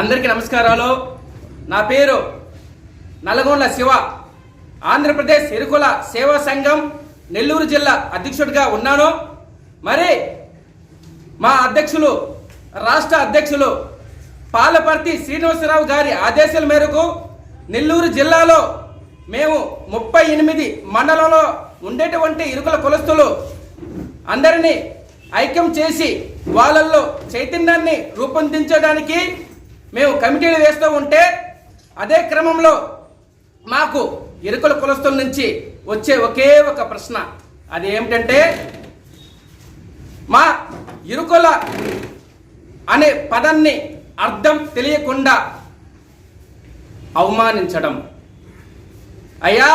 అందరికీ నమస్కారాలు. నా పేరు నల్గొండ శివ. ఆంధ్రప్రదేశ్ ఎరుకుల సేవా సంఘం నెల్లూరు జిల్లా అధ్యక్షుడిగా ఉన్నాను. మరి మా అధ్యక్షులు రాష్ట్ర అధ్యక్షులు పాలపర్తి శ్రీనివాసరావు గారి ఆదేశాల మేరకు నెల్లూరు జిల్లాలో మేము ముప్పై ఎనిమిది మండలంలో ఉండేటువంటి ఇరుకుల కులస్తులు అందరినీ ఐక్యం చేసి వాళ్ళల్లో చైతన్యాన్ని రూపొందించడానికి మేము కమిటీలు వేస్తూ ఉంటే అదే క్రమంలో మాకు ఇరుకుల కులస్తుల నుంచి వచ్చే ఒకే ఒక ప్రశ్న. అది ఏమిటంటే మా ఇరుకుల అనే పదాన్ని అర్థం తెలియకుండా అవమానించడం. అయ్యా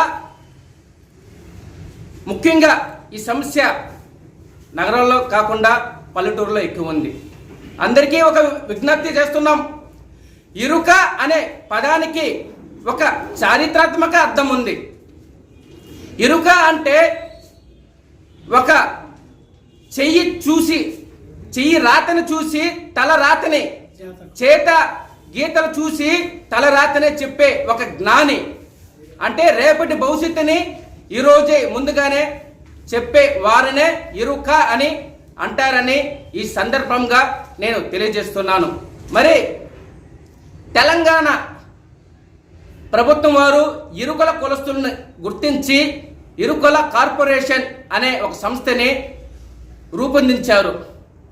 ముఖ్యంగా ఈ సమస్య నగరంలో కాకుండా పల్లెటూరులో ఎక్కువ ఉంది. అందరికీ ఒక విజ్ఞప్తి చేస్తున్నాం. ఇరుక అనే పదానికి ఒక చారిత్రాత్మక అర్థం ఉంది. ఇరుక అంటే ఒక చెయ్యి చూసి చెయ్యి రాతని చూసి తల రాతని చేత గీతలు చూసి తల రాతనే చెప్పే ఒక జ్ఞాని. అంటే రేపటి భవిష్యత్తుని ఈరోజే ముందుగానే చెప్పే వారినే ఇరుక అని అంటారని ఈ సందర్భంగా నేను తెలియజేస్తున్నాను. మరి తెలంగాణ ప్రభుత్వం వారు ఇరుకుల కులస్తులను గుర్తించి ఇరుకుల కార్పొరేషన్ అనే ఒక సంస్థని రూపొందించారు.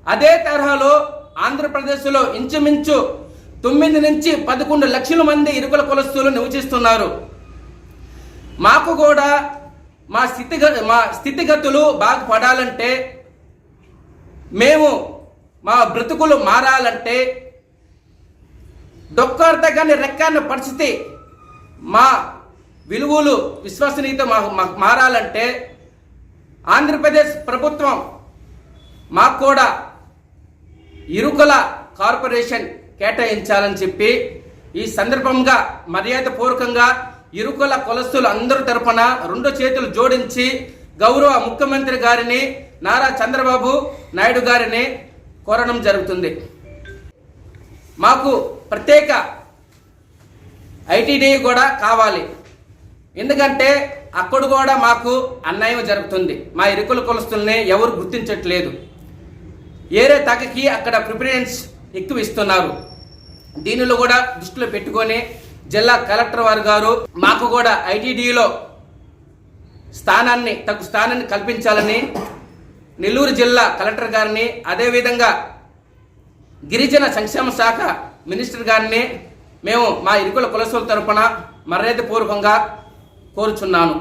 అదే తరహాలో ఆంధ్రప్రదేశ్లో ఇంచుమించు తొమ్మిది నుంచి పదకొండు లక్షల మంది ఇరుకుల కులస్తులు నివసిస్తున్నారు. మాకు కూడా మా స్థితిగ మా స్థితిగతులు బాగుపడాలంటే మేము మా బ్రతుకులు మారాలంటే డొక్కార్తగాని రెక్కాన్న పరిస్థితి మా విలువలు విశ్వసనీయత మాకు మారాలంటే ఆంధ్రప్రదేశ్ ప్రభుత్వం మాకు కూడా ఇరుకుల కార్పొరేషన్ కేటాయించాలని చెప్పి ఈ సందర్భంగా మర్యాదపూర్వకంగా ఇరుకుల కులస్తులు అందరి తరపున రెండు చేతులు జోడించి గౌరవ ముఖ్యమంత్రి గారిని నారా చంద్రబాబు నాయుడు గారిని కోరడం జరుగుతుంది. మాకు ప్రత్యేక ఐటీడీ కూడా కావాలి. ఎందుకంటే అక్కడ కూడా మాకు అన్యాయం జరుగుతుంది. మా ఇరుకుల కొలుస్తుల్ని ఎవరు గుర్తించట్లేదు. ఏరే తగకి అక్కడ ప్రిఫరెన్స్ ఎక్కువ ఇస్తున్నారు దీనిలో కూడా దృష్టిలో పెట్టుకొని జిల్లా కలెక్టర్ వారు గారు మాకు కూడా ఐటీడీలో స్థానాన్ని తగు స్థానాన్ని కల్పించాలని నెల్లూరు జిల్లా కలెక్టర్ గారిని అదేవిధంగా గిరిజన సంక్షేమ శాఖ మినిస్టర్ గారిని మేము మా ఇరుకుల కులసుల తరపున మర్యాదపూర్వకంగా కోరుచున్నాను.